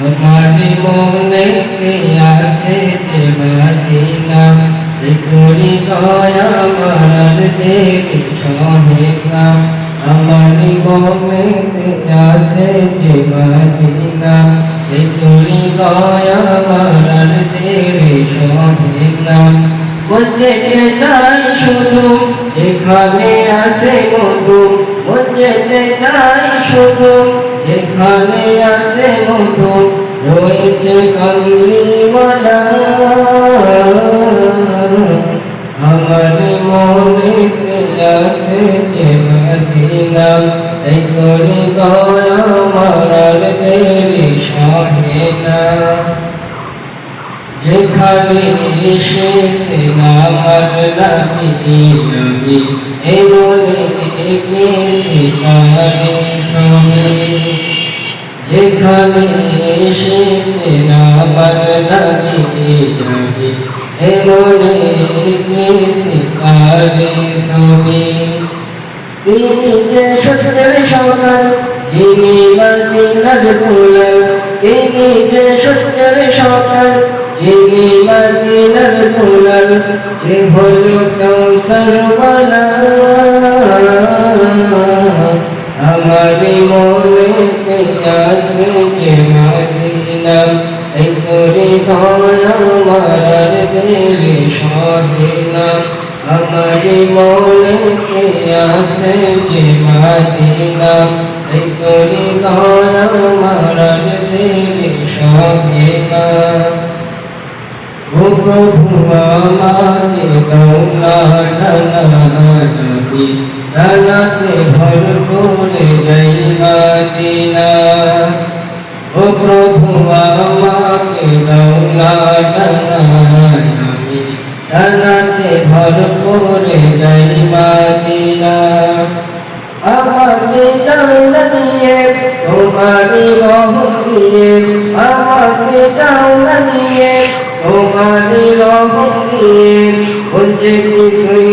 আমার মনে আসে যে মদিনা করি আমার দেবী সহেনা আমার মনে আসে যে মদিনা করি আমার দেবী সহেনা মধ্যে যাই শুধু যেখানে আসে মধু মধ্যে যাই শুধু যেখানে আসে মধু রয়েছে কমলিওয়ালা আমার মনে আসে যে মদিনা। এই করি দয়া মারার দেরি সহেনা যেখানে এসেছিলাম নবী নবী এমনে এগিয়েছিলারে সঙ্গে। যেখানে এসেছিলাম নবী নবী এমনে এগিয়েছিলারে সঙ্গে তিনি যে সত্যের সকাল যিনি মদিনার দুলাল তিনি যে সত্যের সকাল যিনি মদিনার দুলাল যে হলো কৌসরওয়ালা আমার যে মদিনা এই করে দয়া মারার দেবে সহিনা আমার মনে আসে যে মদিনা এই করে দয়া মারার দেবে সহিনা ভর করে যাই আমাকে গৌরা নবী রানাতে ভর করে যাই মাদিনা আমাকে চাউলা দিয়ে তোমারি রহম দিয়ে আমাকে চাউলা দিয়ে তোমারি রহম দিয়ে বলছে কিছুই